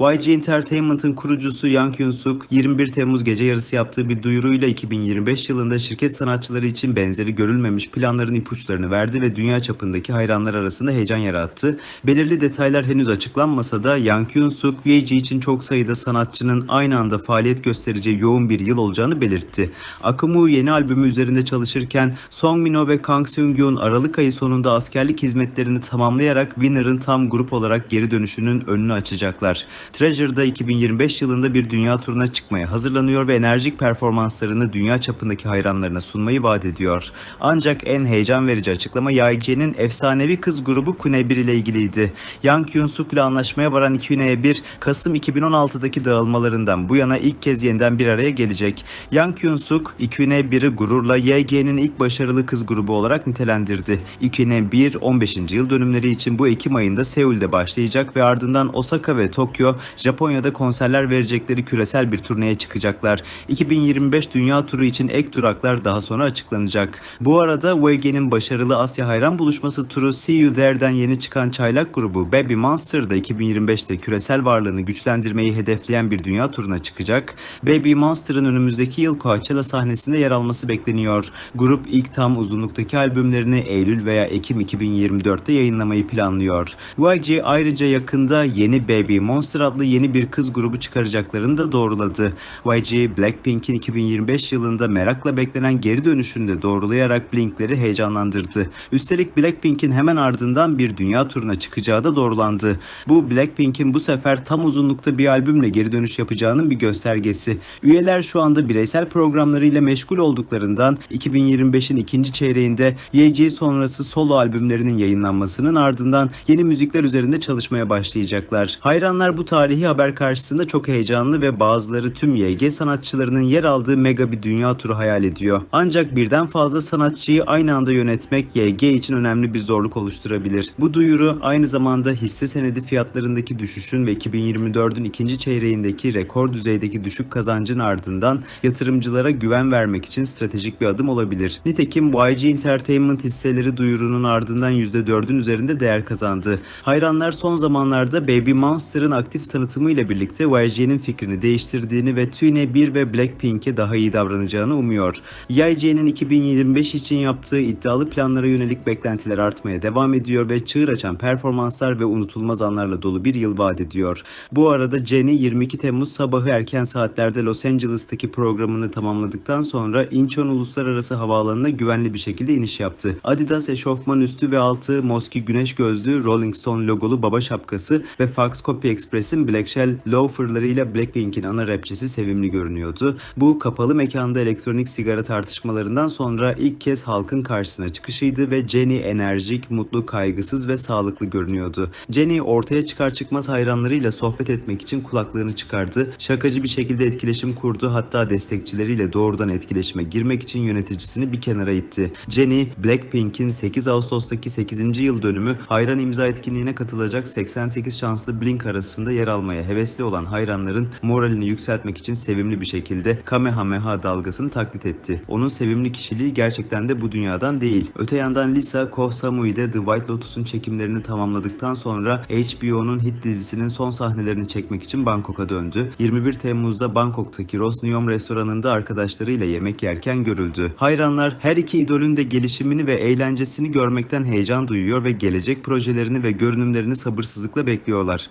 YG Entertainment'ın kurucusu Yang Hyun-suk 21 Temmuz gece yarısı yaptığı bir duyuruyla 2025 yılında şirket sanatçıları için benzeri görülmemiş planların ipuçlarını verdi ve dünya çapındaki hayranlar arasında heyecan yarattı. Belirli detaylar henüz açıklanmasa da Yang Hyun-suk YG için çok sayıda sanatçının aynı anda faaliyet göstereceği yoğun bir yıl olacağını belirtti. Akumu yeni albümü üzerinde çalışırken Song Minho ve Kang Seung-yoon Aralık ayı sonunda askerlik hizmetlerini tamamlayarak Winner'ın tam grup olarak geri dönüşünün önünü açacaklar. Treasure'da 2025 yılında bir dünya turuna çıkmaya hazırlanıyor ve enerjik performanslarını dünya çapındaki hayranlarına sunmayı vaat ediyor. Ancak en heyecan verici açıklama YG'nin efsanevi kız grubu Kune 1 ile ilgiliydi. Yang Hyun-suk ile anlaşmaya varan Kune 1, Kasım 2016'daki dağılmalarından bu yana ilk kez yeniden bir araya gelecek. Yang Hyun-suk, Kune 1'i gururla YG'nin ilk başarılı kız grubu olarak nitelendirdi. Kune 1, 15. yıl dönümleri için bu Ekim ayında Seul'de başlayacak ve ardından Osaka ve Tokyo, Japonya'da konserler verecekleri küresel bir turneye çıkacaklar. 2025 Dünya Turu için ek duraklar daha sonra açıklanacak. Bu arada YG'nin başarılı Asya Hayran Buluşması turu See You There'den yeni çıkan çaylak grubu Baby Monster da 2025'te küresel varlığını güçlendirmeyi hedefleyen bir dünya turuna çıkacak. Baby Monster'ın önümüzdeki yıl Coachella sahnesinde yer alması bekleniyor. Grup ilk tam uzunluktaki albümlerini Eylül veya Ekim 2024'te yayınlamayı planlıyor. YG ayrıca yakında yeni Baby Monster adlı yeni bir kız grubu çıkaracaklarını da doğruladı. YG, Blackpink'in 2025 yılında merakla beklenen geri dönüşünü de doğrulayarak Blink'leri heyecanlandırdı. Üstelik Blackpink'in hemen ardından bir dünya turuna çıkacağı da doğrulandı. Bu Blackpink'in bu sefer tam uzunlukta bir albümle geri dönüş yapacağının bir göstergesi. Üyeler şu anda bireysel programlarıyla meşgul olduklarından 2025'in ikinci çeyreğinde YG sonrası solo albümlerinin yayınlanmasının ardından yeni müzikler üzerinde çalışmaya başlayacaklar. Hayranlar bu tarihi haber karşısında çok heyecanlı ve bazıları tüm YG sanatçılarının yer aldığı mega bir dünya turu hayal ediyor. Ancak birden fazla sanatçıyı aynı anda yönetmek YG için önemli bir zorluk oluşturabilir. Bu duyuru aynı zamanda hisse senedi fiyatlarındaki düşüşün ve 2024'ün ikinci çeyreğindeki rekor düzeydeki düşük kazancın ardından yatırımcılara güven vermek için stratejik bir adım olabilir. Nitekim YG Entertainment hisseleri duyurunun ardından %4'ün üzerinde değer kazandı. Hayranlar son zamanlarda Baby Monster'ın aktif tanıtımıyla birlikte YG'nin fikrini değiştirdiğini ve Tune 1 ve Blackpink'e daha iyi davranacağını umuyor. YG'nin 2025 için yaptığı iddialı planlara yönelik beklentiler artmaya devam ediyor ve çığır açan performanslar ve unutulmaz anlarla dolu bir yıl vaat ediyor. Bu arada Jennie 22 Temmuz sabahı erken saatlerde Los Angeles'taki programını tamamladıktan sonra Incheon Uluslararası Havaalanı'na güvenli bir şekilde iniş yaptı. Adidas eşofman üstü ve altı Moski güneş gözlüğü, Rolling Stone logolu baba şapkası ve Fox Copy Express'in Black Shell loaferlarıyla Blackpink'in ana rapçisi sevimli görünüyordu. Bu kapalı mekanda elektronik sigara tartışmalarından sonra ilk kez halkın karşısına çıkışıydı ve Jennie enerjik, mutlu, kaygısız ve sağlıklı görünüyordu. Jennie ortaya çıkar çıkmaz hayranlarıyla sohbet etmek için kulaklığını çıkardı. Şakacı bir şekilde etkileşim kurdu hatta destekçileriyle doğrudan etkileşime girmek için yöneticisini bir kenara itti. Jennie, Blackpink'in 8 Ağustos'taki 8. yıl dönümü hayran imza etkinliğine katılacak 88 şanslı Blink arasında yer almaya hevesli olan hayranların moralini yükseltmek için sevimli bir şekilde Kamehameha dalgasını taklit etti. Onun sevimli kişiliği gerçekten de bu dünyadan değil. Öte yandan Lisa Koh Samui'de The White Lotus'un çekimlerini tamamladıktan sonra HBO'nun hit dizisinin son sahnelerini çekmek için Bangkok'a döndü. 21 Temmuz'da Bangkok'taki Ros Neom restoranında arkadaşlarıyla yemek yerken görüldü. Hayranlar her iki idolün de gelişimini ve eğlencesini görmekten heyecan duyuyor ve gelecek projelerini ve görünümlerini sabırsızlıkla bekliyorlar.